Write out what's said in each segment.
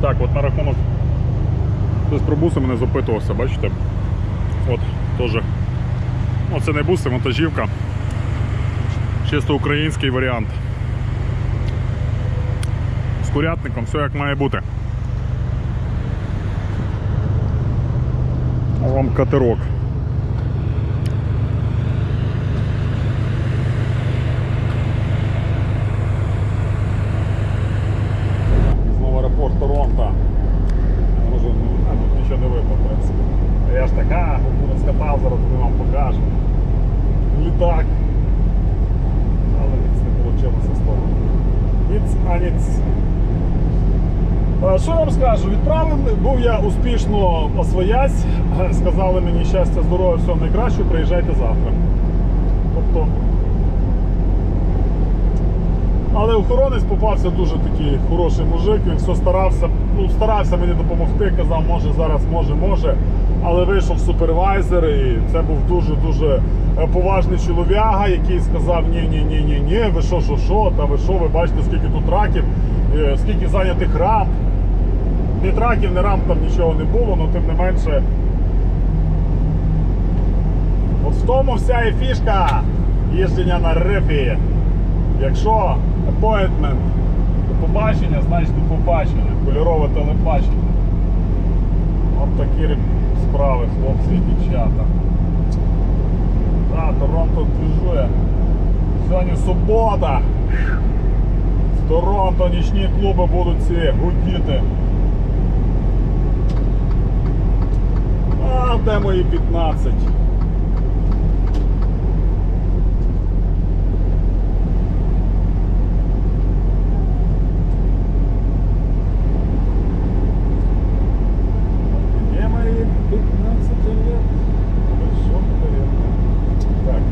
Так, от на рахунок. Хтось про буси мене запитувався, бачите? От, теж. Ну, це не буси, вантажівка. Чисто український варіант. З курятником, все як має бути. Вам катерок. Знову аеропорт Торонто. Може, ну, а, тут нічого не видно, в принципі. А я ж така, не скатав, зараз тобі вам покажу. Літак. Але ніц не вийшло з того. Ніц, а ніц. Е, Що вам скажу? Відправив, був я успішно освоясь. Сказали мені щастя, здоров'я, всього найкраще, приїжджайте завтра. Тобто. Але охоронець попався дуже такий хороший мужик, він все старався, ну, старався мені допомогти, казав, може зараз, може, може. Але вийшов супервайзер, і це був дуже-дуже е, поважний чолов'яга, який сказав: ні, ні, ви що, що, що, та ви що, ви бачите, скільки тут раків, е, скільки зайнятих рамп. Ні траків, ні рамп там нічого не було, але тим не менше. От в тому вся і фішка їждження на рифі. Якщо appointment до побачення, значить до побачення. Кольорове телебачення. От такі справи, хлопці і дівчата. Так, Торонто движує. Сьогодні субота. В Торонто нічні клуби будуть ці гудіти. А де мої 15? Где мои 15 лет? Большом наверное. Так.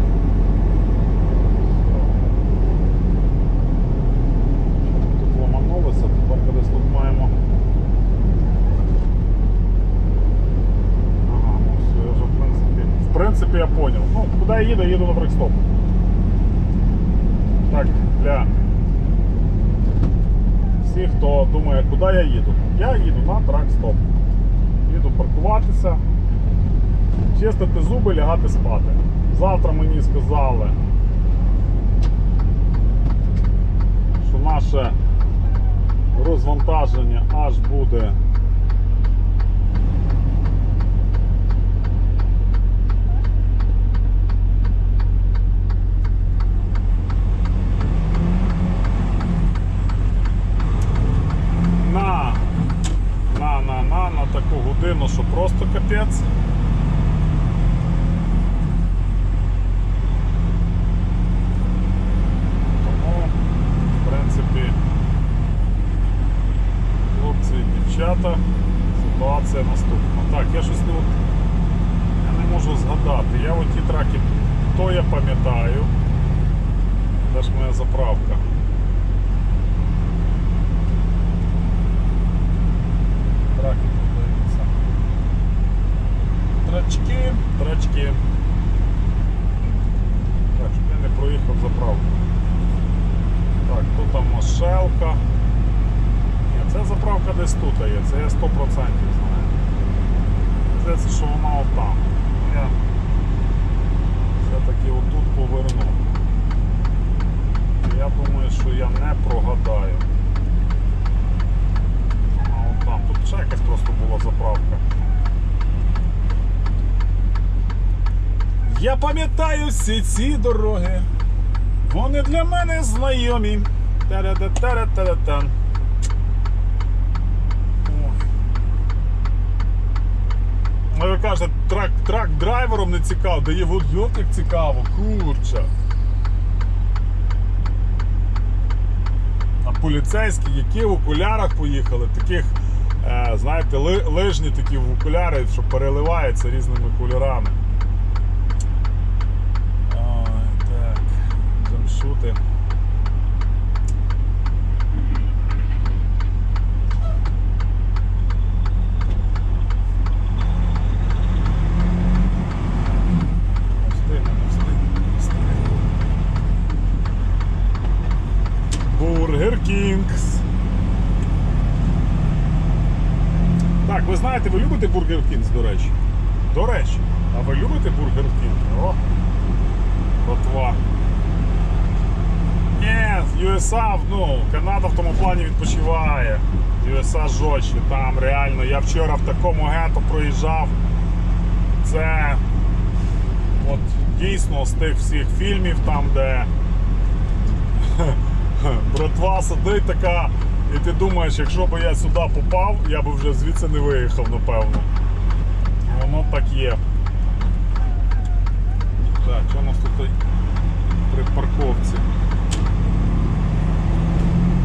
Всё. Тут ломанулося, тепер кудись тут маємо. Ага, ну все, я вже в принципі. Я понял. Ну, куди я їду, їду на брекстоп. Так, для всіх, хто думає, куди я їду. Я їду на трак-стоп. Їду паркуватися, чистити зуби, лягати спати. Завтра мені сказали, що наше розвантаження аж буде. На на на на на таку годину, що просто капець. Тому, в принципі, хлопці і дівчата, ситуація наступна. Так, я щось не, от- я не можу згадати. Я от ті траки, то пам'ятаю. Де ж моя заправка? Траки продаються. Трачки, трачки. Так, щоб я не проїхав заправку. Так, тут там Мошелка. Ні, це заправка десь тут є, це я 100% знаю. Здається, що вона отам. Ну, Я все-таки отут поверну. Я думаю, що я не прогадаю. А от там, тут ще якась просто була заправка. Я пам'ятаю всі ці дороги. Вони для мене знайомі. Та-да-да-та-да-та-да-та. Ви кажете, трак, трак драйвером не цікаво, да є водйот як цікаво, курча. А поліцейські, які в окулярах поїхали, таких, е, знаєте, ли, лижні такі в окуляри, що переливаються різними кольорами. Ой, так, джамшути. Не встигну, не встигну, не встигну. Кінгс. ви знаєте, ви любите Бургер Кінгс, до речі? До речі, а ви любите Бургер Кінг? О, братва. Ні, USA, ну, Канада в тому плані відпочиває. USA жорстче, там реально. Я вчора в такому гетто проїжджав. Це от дійсно з тих всіх фільмів, там, де братва сидить така, і ти думаєш, якщо б я сюди попав, я б вже звідси не виїхав, напевно. Воно так є. Так, що у нас тут при парковці?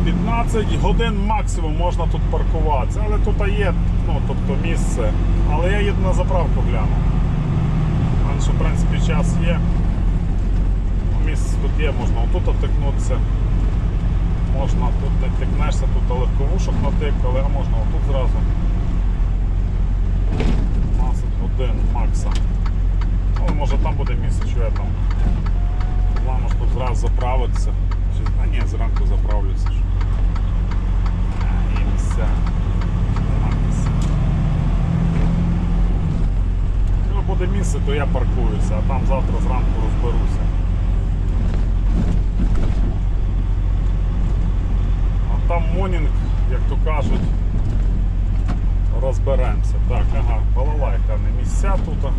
15 годин максимум можна тут паркуватися, але тут є ну, тобто місце. Але я їду на заправку гляну. Що, в принципі, час є. Ну, Місце тут є, можна отут отикнутися. Можна тут не тикнешся, тут легковушок натик, але можна отут зразу. 15 годин макса. Ну, може там буде місце, що я там. Главное, щоб зразу заправитися. А ні, зранку заправлюся. А. Нема місця. Якщо буде місце, то я паркуюся, а там завтра зранку розберуся. А там монінг, як то кажуть, розберемося. Так, ага, балалайка, не місця тут.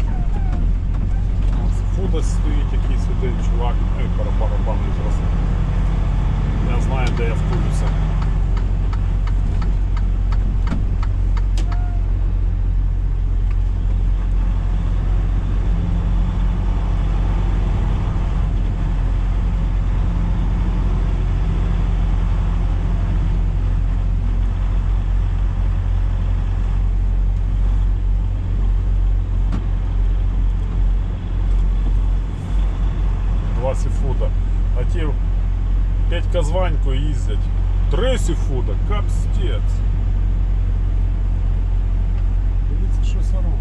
Фудос стоїть якийсь один чувак, ну і барабанний зараз. Я знаю, де я втулюся. Петька з Ванькою їздять. Три сіфуда, капстець. Дивіться, що це робить.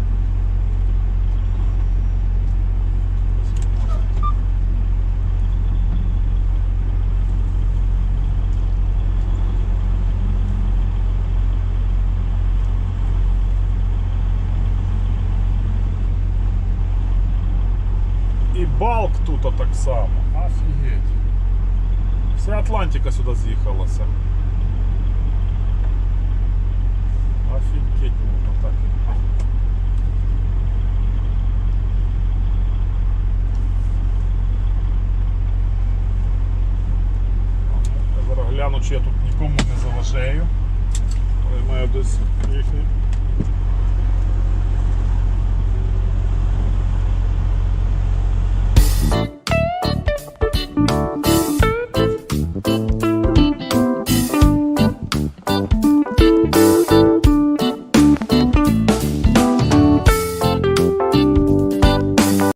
І балк тут так само. Офігеть. Вся Атлантика сюди з'їхалася. Офігеть можна так. Я зараз гляну, чи я тут нікому не заважаю. Але маю десь їхні